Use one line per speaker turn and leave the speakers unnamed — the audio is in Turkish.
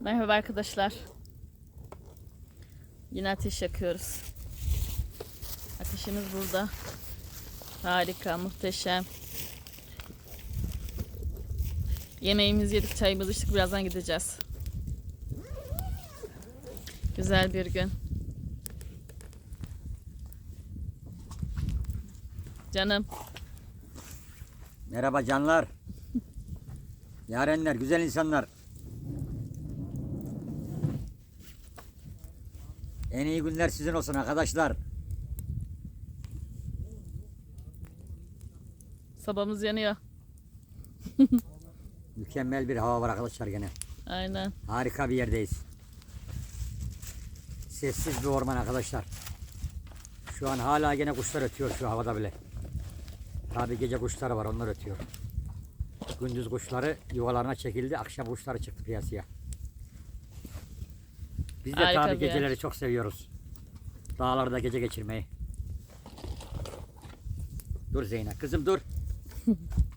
Merhaba arkadaşlar. Yine ateş yakıyoruz. Ateşimiz burada. Harika, muhteşem. Yemeğimizi yedik, çayımızı içtik. Birazdan gideceğiz. Güzel bir gün. Canım.
Merhaba canlar. Yarenler, güzel insanlar. En iyi günler sizin olsun arkadaşlar.
Sabahımız yanıyor.
Mükemmel bir hava var arkadaşlar gene.
Aynen.
Harika bir yerdeyiz. Sessiz bir orman arkadaşlar. Şu an hala gene kuşlar ötüyor şu havada bile. Tabi gece kuşları var onlar ötüyor. Gündüz kuşları yuvalarına çekildi. Akşam kuşları çıktı piyasaya. Biz de
Harika
tabi
bir yer.
geceleri çok seviyoruz. Dağlarda gece geçirmeyi. Dur Zeynep kızım dur.